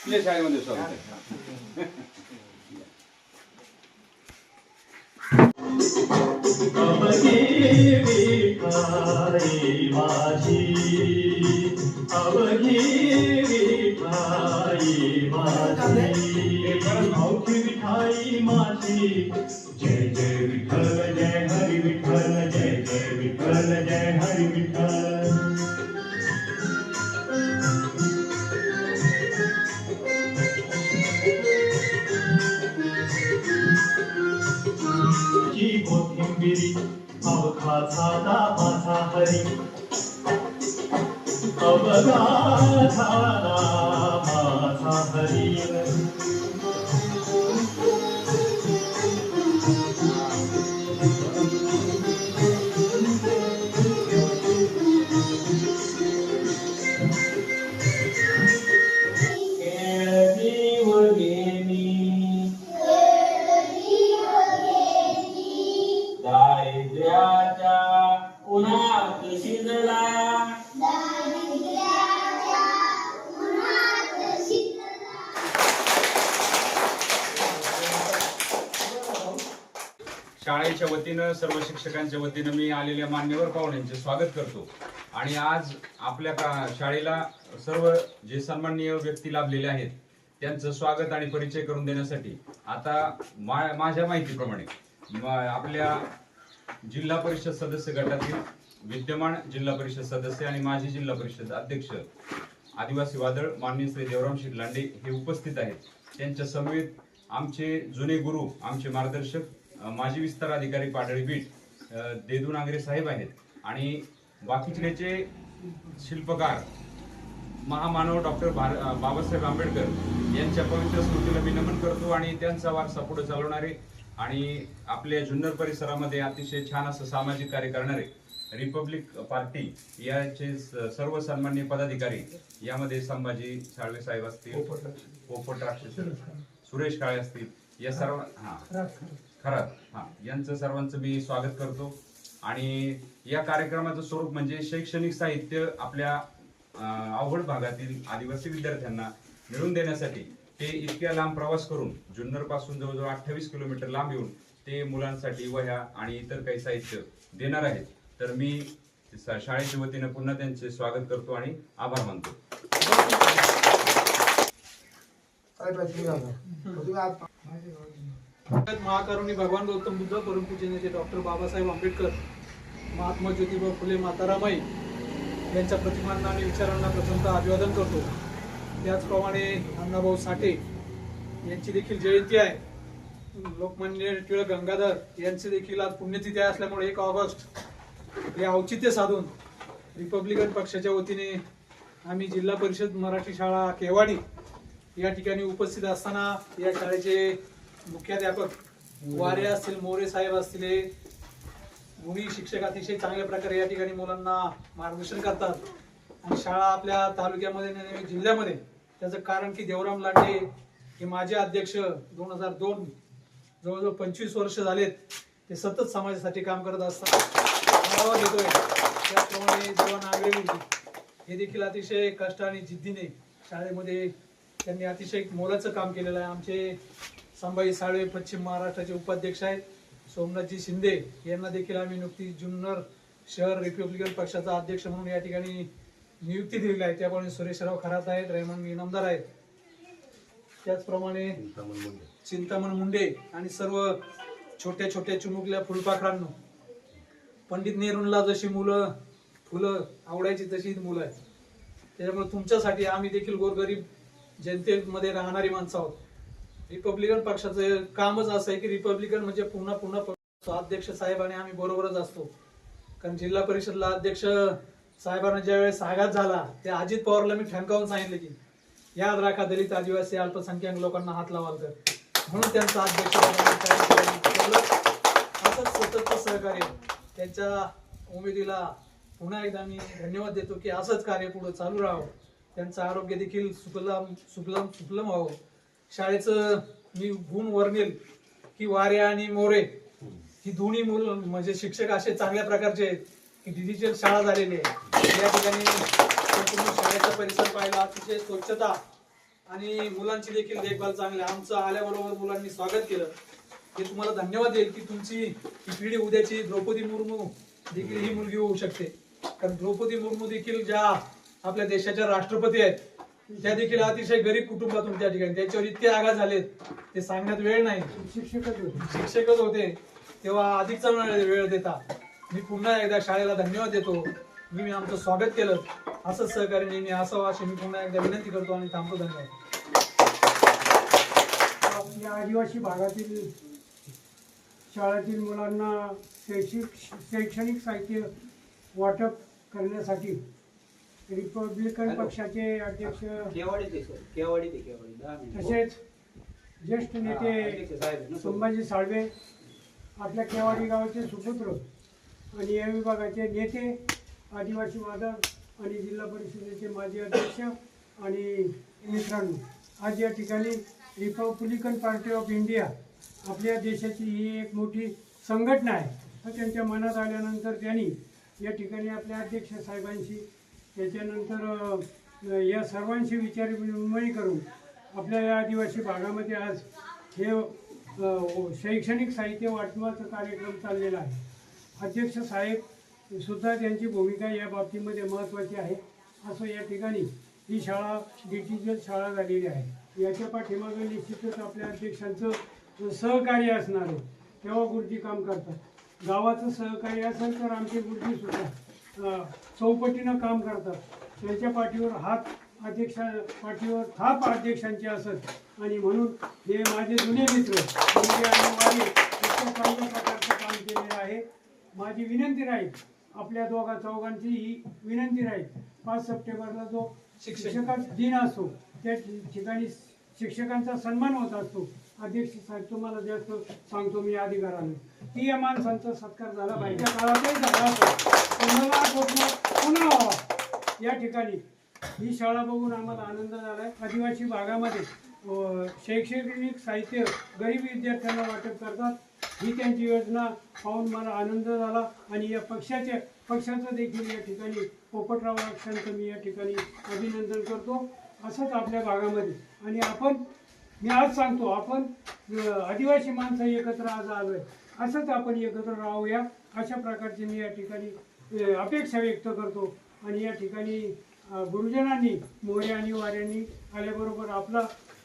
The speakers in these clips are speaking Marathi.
आपल्या शाळेमध्ये स्वागत माझी अवघी माझी. माझी शाळेच्या वतीनं सर्व शिक्षकांच्या वतीनं मी आलेल्या मान्यवर पाहुण्यांचे स्वागत करतो. आणि आज आपल्या का शाळेला सर्व जे सन्माननीय व्यक्ती लाभलेले आहेत त्यांचं स्वागत आणि परिचय करून देण्यासाठी आता मा- माझ्या माहितीप्रमाणे आपल्या जिल्हा परिषद सदस्य गटातील विद्यमान जिल्हा परिषद सदस्य आणि माजी जिल्हा परिषद अध्यक्ष आदिवासी वादळ माननीय श्री देवराम शिरलांडे हे उपस्थित आहेत. त्यांच्या समवेत आमचे जुने गुरु आमचे मार्गदर्शक माजी विस्तार अधिकारी पाडळी बीट देदू नांगरे साहेब आहेत. आणि बाकीचे शिल्पकार महामानव डॉक्टर बाबासाहेब आंबेडकर यांच्या पवित्र स्मृतीला मी नमन करतो आणि त्यांचा वारसा पुढे चालवणारे आणि आपल्या जुन्नर परिसरामध्ये अतिशय छान असं सामाजिक कार्य करणारे रिपब्लिक पार्टी याचे सर्व सन्मान्य पदाधिकारी यामध्ये संभाजी साळवे साहेब असतील पोपट राक्षस सुरेश काळे असतील या सर्व हां. खरं. खरं हा. यांचं सर्वांचं मी स्वागत करतो. आणि या कार्यक्रमाचं स्वरूप म्हणजे शैक्षणिक साहित्य आपल्या अवघड भागातील आदिवासी विद्यार्थ्यांना मिळवून देण्यासाठी ते इतक्या लांब प्रवास करून जुन्नरपासून जवळजवळ अठ्ठावीस किलोमीटर लांब येऊन ते मुलांसाठी वह्या आणि इतर काही साहित्य देणार आहेत. तर मी स- शाळेच्या वतीनं पुन्हा त्यांचे स्वागत करतो आणि आभार मानतो. महाकारुणी भगवान गौतम बुद्ध परमपूजनीय डॉक्टर बाबासाहेब आंबेडकर महात्मा ज्योतिबा फुले मातारामाई यांच्या प्रतिमांना आणि विचारांना प्रथमतः अभिवादन करतो. त्याचप्रमाणे अण्णाभाऊ साठे यांची देखील जयंती आहे. लोकमान्य टिळक गंगाधर यांची देखील आज पुण्यतिथी असल्यामुळे एक ऑगस्ट हे औचित्य साधून रिपब्लिकन पक्षाच्या वतीने आम्ही जिल्हा परिषद मराठी शाळा केवाडी या ठिकाणी उपस्थित असताना या शाळेचे मुख्याध्यापक वारे असतील मोरे साहेब असतील. हे गुणी शिक्षक अतिशय चांगल्या प्रकारे या ठिकाणी मुलांना मार्गदर्शन करतात. आणि शाळा आपल्या तालुक्यामध्ये आणि जिल्ह्यामध्ये त्याचं कारण की देवराम लांडे हे माझे अध्यक्ष दोन हजार दोन जवळजवळ पंचवीस वर्ष झालेत. ते सतत समाजासाठी काम करत असतात. आढावा घेतोय. त्याचप्रमाणे जेव्हा नागरे हे देखील अतिशय कष्ट आणि जिद्दीने शाळेमध्ये त्यांनी अतिशय मोलाचं काम केलेलं आहे. आमचे संभाजी साळवे पश्चिम महाराष्ट्राचे उपाध्यक्ष आहेत. सोमनाथजी शिंदे यांना देखील आम्ही नुकतीच जुन्नर शहर रिपब्लिकन पक्षाचा अध्यक्ष म्हणून या ठिकाणी नियुक्ती दिलेली आहे. त्याप्रमाणे सुरेशराव खरात आहेत रेहमान इनामदार आहेत. त्याचप्रमाणे चिंतामण मुंडे. आणि सर्व छोट्या छोट्या चिमुकल्या फुलपाखरांनो. पंडित नेहरूंना जशी मुलं फुलं आवडायची तशी मुलं आहेत. त्याच्यामुळे तुमच्यासाठी आम्ही देखील गोरगरीब जनतेमध्ये राहणारी माणसं आहोत. रिपब्लिकन पक्षाचं कामच असं आहे की रिपब्लिकन म्हणजे पुन्हा पुन्हा अध्यक्ष साहेब आणि आम्ही बरोबरच असतो. कारण जिल्हा परिषदला अध्यक्ष साहेबांना ज्यावेळेस आघात झाला त्या अजित पवारला मी ठणकावून सांगितलं की याद राखा दलित आदिवासी अल्पसंख्याक लोकांना हात लावाल तर. म्हणून त्यांचा अध्यक्ष असंच सतत सहकार्य. त्यांच्या उमेदीला पुन्हा एकदा मी धन्यवाद देतो की असंच कार्य पुढे चालू राहावं. त्यांचं आरोग्य देखील सुफलाम सुफलाम सुफलम व्हावं. शाळेचं मी गुण वर्णेल की वारे आणि मोरे ही दोन्ही मुलं म्हणजे शिक्षक असे चांगल्या प्रकारचे आहेत की डिजिटल शाळा झालेली आहे. या ठिकाणी शाळेचा परिसर पाहिला अतिशय स्वच्छता आणि मुलांची देखील देखभाल चांगली. आहे. आमचं आल्याबरोबर मुलांनी स्वागत केलं. हे तुम्हाला धन्यवाद देईल की तुमची ही पिढी उद्याची द्रौपदी मुर्मू देखील ही मुलगी होऊ शकते. कारण द्रौपदी मुर्मू देखील ज्या आपल्या देशाच्या राष्ट्रपती आहेत. त्या देखील अतिशय गरीब कुटुंबातून त्या ठिकाणी त्याच्यावर इतके आघात झालेत ते सांगण्यात वेळ नाही. शिक्षकच होते. शिक्षकच होते. तेव्हा अधिकचा वेळ वेळ देता. मी पुन्हा एकदा शाळेला धन्यवाद देतो. मी मी आमचं स्वागत केलं. असंच सहकार्य नेहमी असावं अशी मी पुन्हा एकदा विनंती करतो आणि थांबतो. धन्यवाद. आदिवासी भागातील शाळेतील मुलांना शैक्षिक शैक्षणिक साहित्य वाटप करण्यासाठी रिपब्लिकन पक्षाचे अध्यक्ष केवाडी ते सर. केवाडी ते केवाडी. दहा मिनिट. तसेच ज्येष्ठ नेते संभाजी साळवे आपल्या केवाडी गावाचे सुपुत्र आणि या विभागाचे नेते आदिवासी वादक आणि जिल्हा परिषदेचे माजी अध्यक्ष आणि मित्रांनो आज या ठिकाणी रिपब्लिकन पार्टी ऑफ इंडिया आपल्या देशाची ही एक मोठी संघटना आहे. तर त्यांच्या मनात आल्यानंतर त्यांनी या ठिकाणी आपल्या अध्यक्ष साहेबांशी त्याच्यानंतर या सर्वांशी विचार विनिमय करून आपल्या या आदिवासी भागामध्ये आज हे शैक्षणिक साहित्य वाटपाचा कार्यक्रम चाललेला आहे. अध्यक्ष साहेब सुद्धा त्यांची भूमिका या बाबतीमध्ये महत्त्वाची आहे. असं या ठिकाणी ही शाळा डिजिटल शाळा झालेली आहे. याच्या पाठीमागे निश्चितच आपल्या अध्यक्षांचं सहकार्य असणार आहे. तेव्हा गुरुजी काम करतात. गावाचं सहकार्य असेल तर आमचे गुरुजीसुद्धा चौपटीनं काम करतात. त्यांच्या पाठीवर हात अध्यक्षा पाठीवर थाप अध्यक्षांचे असत. आणि म्हणून हे माझे जुने मित्र मुंडे आणि इतक्या चांगल्या प्रकारचं काम केलेलं आहे. माझी विनंती राहील आपल्या दोघा चौघांची ही विनंती राहील. पाच सप्टेंबरला जो शिक्षकांचा दिन असतो त्या ठिकाणी शिक्षकांचा सन्मान होत असतो. अध्यक्ष साहेब तुम्हाला जास्त सांगतो मी अधिकाराने. की या माणसांचा सत्कार झाला पाहिजे. काळातही झाला कोणाला पुन्हा पुन्हा या ठिकाणी ही शाळा बघून आम्हाला आनंद झाला आहे आदिवासी भागामध्ये शैक्षणिक साहित्य गरीब विद्यार्थ्यांना वाटप करतात. ही त्यांची योजना पाहून मला आनंद झाला आणि या पक्षाच्या पक्षाचं देखील या ठिकाणी पोपटराव अक्षांचं मी या ठिकाणी अभिनंदन करतो. असंच आपल्या भागामध्ये. आणि आपण मी आज सांगतो आपण आदिवासी माणसं एकत्र आज आलो आहे असंच आपण एकत्र राहूया. अशा प्रकारची मी या ठिकाणी अपेक्षा व्यक्त करतो. आणि या ठिकाणी गुरुजनांनी मोरे आणि वाऱ्यांनी आल्याबरोबर आपला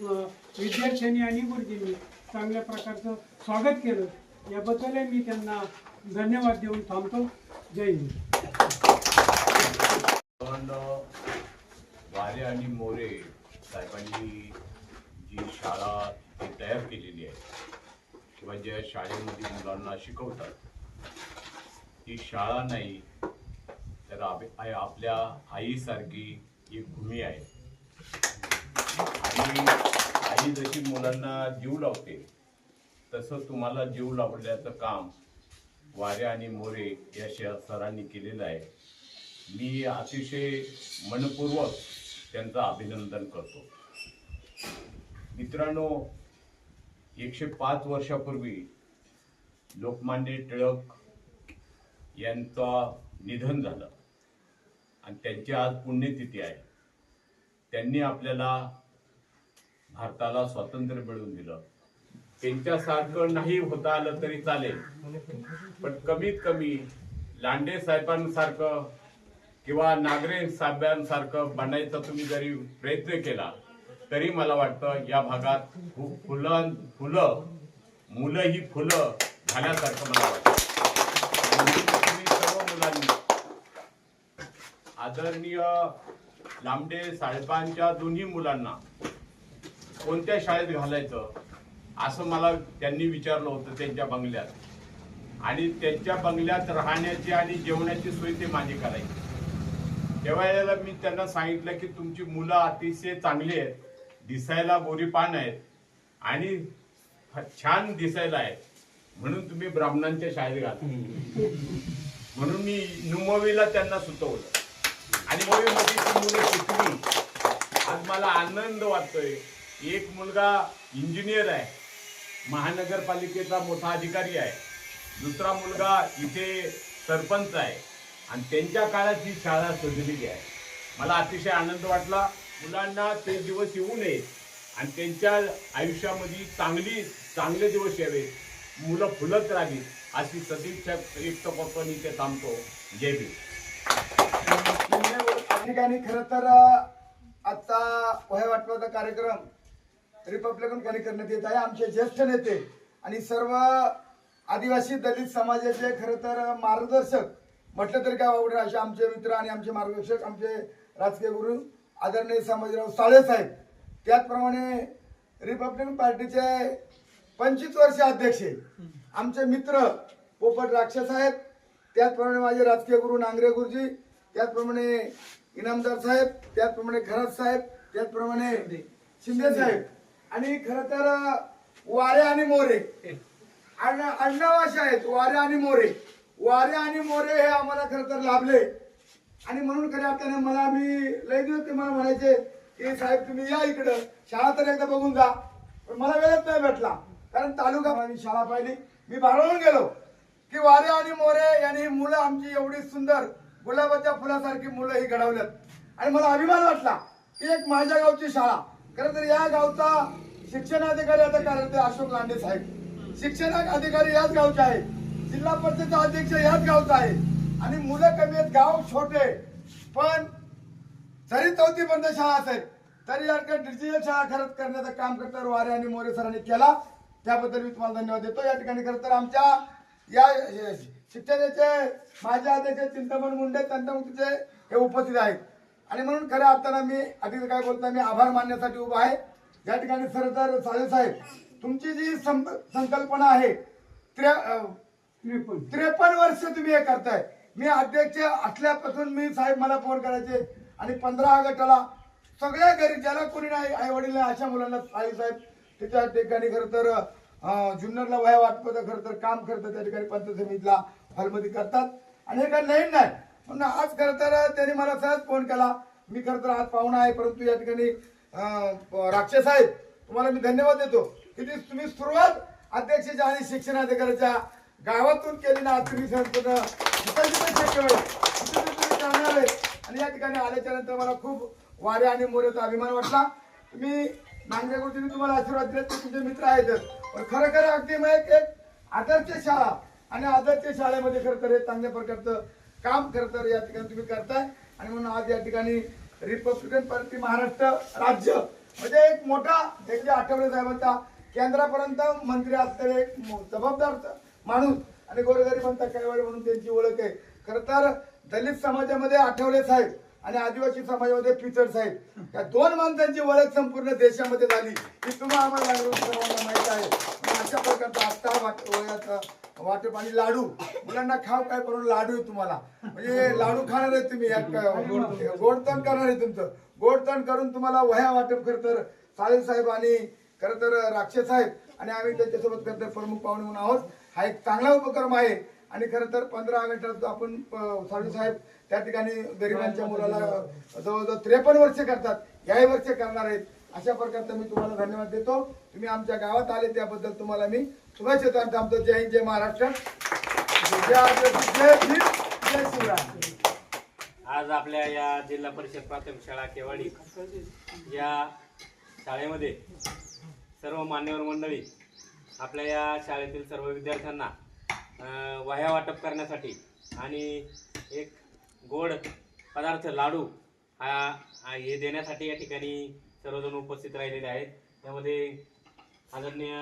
विद्यार्थ्यांनी आणि गुरुजींनी चांगल्या प्रकारचं स्वागत केलं. याबद्दलही मी त्यांना धन्यवाद देऊन थांबतो. जय हिंद. वारे आणि मोरे साहेबांनी जी शाळा तयार केलेली आहे किंवा ज्या शाळेमध्ये मुलांना शिकवतात ही शाळा नाही तर आपल्या आईसारखी एक भूमी आहे. आणि आई जशी मुलांना जीव लावते तसं तुम्हाला जीव लावल्याचं काम वारे आणि मोरे या शहर सरांनी केलेलं आहे. मी अतिशय मनपूर्वक त्यांचं अभिनंदन करतो. मित्रांनो एकशे पाच वर्षापूर्वी लोकमान्य टिळक यांचं निधन झालं. आणि त्यांची आज पुण्यतिथी आहे. त्यांनी आपल्याला भारताला स्वातंत्र्य मिळवून दिलं. त्यांच्यासारखं नाही होता आलं तरी चालेल. पण कमीत कमी लांडे साहेबांसारखं किंवा नागरे साहेबांसारखं बनायचा तुम्ही जरी प्रयत्न केला तरी मला वाटतं या भागात खूप फुलं फुलं मुलं ही फुलं झाल्यासारखं मला वाटतं म्हणून तुम्ही सर्व मुलांनी आदरणीय लांबडे साहेबांच्या दोन्ही मुलांना कोणत्या शाळेत घालायचं असं मला त्यांनी विचारलं होतं त्यांच्या बंगल्यात. आणि त्यांच्या बंगल्यात राहण्याची आणि जेवणाची सोय ते माझी करायची. त्यावेळेला मी त्यांना सांगितलं की तुमची मुलं अतिशय चांगली आहेत दिसायला गोरीपान आहेत आणि छान दिसायला आहेत. म्हणून तुम्ही ब्राह्मणांच्या शाळेत घाला. म्हणून मी नुमवीला त्यांना सुचवलं. आणि मोवीमध्ये ती मुलं शिकली. आज मला आनंद वाटतोय. एक मुलगा इंजिनियर आहे. महानगरपालिकेचा मोठा अधिकारी आहे. दुसरा मुलगा इथे सरपंच आहे. आणि त्यांच्या काळात ही शाळा सजलेली आहे. मला अतिशय आनंद वाटला. मुलांना ते दिवस येऊ नये आणि त्यांच्या आयुष्यामध्ये चांगली चांगले दिवस यावे. मुलं फुलत राहावी अशी सदिच्छा युक्त करतो ते थांबतो. जय भीम. ठिकाणी खरं तर आजचा वह्या वाटपाचा कार्यक्रम रिपब्लिकन खाली करण्यात येत आहे. आमचे ज्येष्ठ नेते आणि सर्व आदिवासी दलित समाजाचे खरं तर मार्गदर्शक म्हटलं तरी काय आवडेल असे आमचे मित्र आणि आमचे मार्गदर्शक आमचे राजकीय गुरु आदरणीय संभाजीराव साळे साहेब. त्याचप्रमाणे रिपब्लिकन पार्टीचे पंचवीस वर्ष अध्यक्ष आमचे मित्र पोपट राक्षस आहेत. त्याचप्रमाणे माझे राजकीय गुरु नांगरे गुरुजी. त्याचप्रमाणे इनामदार साहेब त्याचप्रमाणे खरात साहेब त्याचप्रमाणे शिंदे साहेब. आणि खर तर वारे आणि मोरे. आडनाव असे आहेत वारे आणि मोरे. वारे आणि मोरे हे आम्हाला खरं तर लाभले. आणि म्हणून खऱ्या अर्थाने मला मी लय दिवस ते मला म्हणायचे की साहेब तुम्ही या इकडं. शाळा तर एकदा बघून जा. पण मला वेळच नाही भेटला. कारण तालुका मी शाळा पाहिली. मी भारावून गेलो की वारे आणि मोरे यांनी मुलं आमची एवढी सुंदर गुलाबाच्या फुलासारखी मुलं ही घडवल्यात. आणि मला अभिमान वाटला की एक माझ्या गावची शाळा. खरं तर या गावचा शिक्षणाधिकारी आता कार्यरत अशोक लांडे साहेब. शिक्षण अधिकारी याच गावचे आहे जिल्हा परिषदेचा अध्यक्ष याच गावचा आहे. आणि मुलं कमी आहेत गाव छोटे. पण जरी चौथी पर्यंत शाळा असेल. तरी याकडे डिजिटल शाळा खरंच करण्याचं काम करतात वारे आणि मोरे सरांनी केला. त्याबद्दल मी तुम्हाला धन्यवाद देतो. या ठिकाणी खरं तर आमच्या या या शिक्षणाचे माझे अध्यक्ष चिंतामण मुंडे तंटमुक्तीचे हे उपस्थित आहेत. आणि म्हणून खऱ्या अर्थानं मी अधिक काय बोलता मी आभार मानण्यासाठी उभा आहे. या ठिकाणी सर तर साळे साहेब तुमची जी संकल्पना आहे त्रे त्रेपन्न. वर्ष तुम्ही हे करताय. मी अध्यक्ष असल्यापासून मी साहेब मला फोन करायचे. आणि पंधरा ऑगस्टला सगळ्या घरी ज्याला कोणी नाही आई वडील नाही अशा मुलांना साहेब त्याच्या ठिकाणी खरं तर जुन्नरला वया वाटपत खरं तर काम करतात त्या ठिकाणी पंचायत समितीला हॉलमध्ये करतात. आणि हे काही नवीन नाही. म्हणून आज खरं तर त्यांनी मला सहज फोन केला. मी खरं तर आज पाहुणा आहे परंतु या ठिकाणी राक्षस साहेब तुम्हाला मी धन्यवाद देतो. की तुम्ही सुरुवात अध्यक्षाच्या आणि शिक्षणाधिकाऱ्याच्या गावातून केली ना आज तुम्ही संपूर्ण आहे. आणि या ठिकाणी आल्याच्यानंतर मला खूप वारे आणि मोरेचा अभिमान वाटला. तुम्ही नांगे गोष्टीने तुम्हाला आशीर्वाद दिले. तुमचे मित्र आहेत. पण खरं खरं अगदी मग एक आदर्श शाळा आणि आदर्श शाळेमध्ये खरं तर हे चांगल्या प्रकारचं काम खरं तर या ठिकाणी तुम्ही करताय. आणि म्हणून आज या ठिकाणी रिपब्लिकन पार्टी महाराष्ट्र राज्य म्हणजे एक मोठा एक जे आठवले साहेबांचा केंद्रापर्यंत मंत्री असलेले एक जबाबदार माणूस आणि गोरगरिबांचा कैवाड म्हणून त्यांची ओळख आहे. खरं तर दलित समाजामध्ये आठवले साहेब आणि आदिवासी समाजामध्ये पिचड साहेब या दोन माणसांची ओळख संपूर्ण देशामध्ये झाली ही तुम्हाला आम्हाला सर्वांना माहीत आहे. अशा प्रकारचा आत्ता वाटप आणि लाडू मुलांना खाव काय करून लाडू आहे तुम्हाला. म्हणजे लाडू खाणार आहे तुम्ही गोडतण करणार आहे तुमचं. गोडतण करून तुम्हाला वह्या वाटप खरं तर साहेब साहेब आणि खरं तर राक्षस साहेब आणि आम्ही त्यांच्यासोबत खरं तर प्रमुख पाहुणे म्हणून आहोत. हा एक चांगला उपक्रम आहे. आणि खरं तर पंधरा ऑगस्टला आपण साळवी साहेब त्या ठिकाणी गरिबांच्या मुलाला जवळजवळ त्रेपन्न वर्ष करतात याही वर्ष करणार आहेत. अशा प्रकारचं मी तुम्हाला धन्यवाद देतो. तुम्ही आमच्या गावात आले त्याबद्दल तुम्हाला मी शुभेच्छा थांबतो जय हिंद जय महाराष्ट्र. जय शिवराय. आज आपल्या या जिल्हा परिषद प्राथमिक शाळा केवाडी या शाळेमध्ये सर्व मान्यवर मंडळी आपल्या या शाळेतील सर्व विद्यार्थ्यांना वह्या वाटप करण्यासाठी. आणि एक गोड पदार्थ लाडू हा हे देण्यासाठी या ठिकाणी सर्वजण उपस्थित राहिलेले आहेत. त्यामध्ये आदरणीय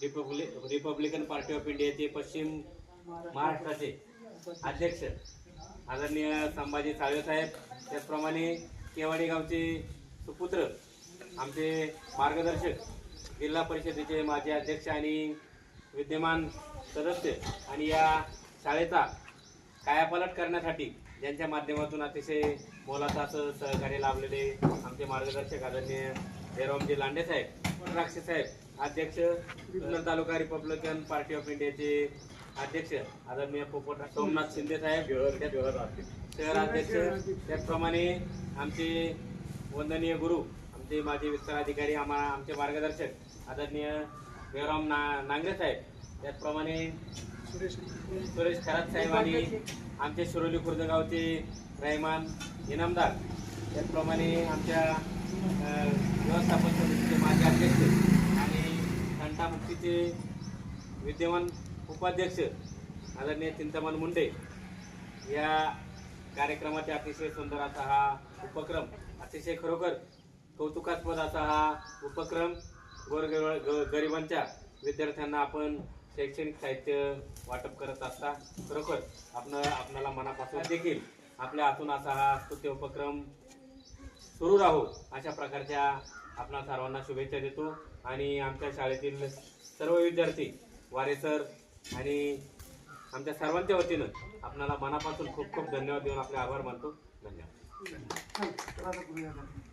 रिपब्लिक रिपब्लिकन पार्टी ऑफ इंडियाचे पश्चिम महाराष्ट्राचे अध्यक्ष आदरणीय संभाजी साळवेसाहेब त्याचप्रमाणे केवाडी गावचे सुपुत्र आमचे मार्गदर्शक जिल्हा परिषदेचे माजी अध्यक्ष आणि विद्यमान सदस्य आणि या शाळेचा कायापालट करण्यासाठी ज्यांच्या माध्यमातून अतिशय मोलाचं असं सहकार्य लाभलेले आमचे मार्गदर्शक आदरणीय जयरामजी लांडे साहेब द्राक्षे साहेब अध्यक्ष Junnar taluka Republican party of इंडियाचे अध्यक्ष आदरणीय पोपट सोमनाथ शिंदे साहेब शहराध्यक्ष त्याचप्रमाणे आमचे वंदनीय गुरु आमचे माजी विस्तार अधिकारी आम्हा आमचे मार्गदर्शक आदरणीय देवराम ना नांगरे साहेब. त्याचप्रमाणे सुरेश सुरेश खरात साहेब आणि आमचे शिरोली खुर्दगावचे रहमान इनामदार. त्याचप्रमाणे आमच्या व्यवस्थापन समितीचे माजी अध्यक्ष आणि घंटामुक्तीचे विद्यमान उपाध्यक्ष आदरणीय चिंतामण मुंडे. या कार्यक्रमाचे अतिशय सुंदर असा हा उपक्रम अतिशय खरोखर कौतुकास्पद असा हा उपक्रम गोरगरीब ग- गरिबांच्या विद्यार्थ्यांना आपण शैक्षणिक साहित्य वाटप करत असता खरोखर आपण आपणाला मनापासून देखील आपल्या हातून असा हा स्तुत्य उपक्रम सुरू राहो अशा प्रकारच्या आपणा सर्वांना शुभेच्छा देतो. आणि आमच्या शाळेतील सर्व विद्यार्थी वारे सर आणि आमच्या सर्वांच्या वतीनं आपणाला मनापासून खूप खूप धन्यवाद देऊन आपले आभार मानतो. धन्यवाद.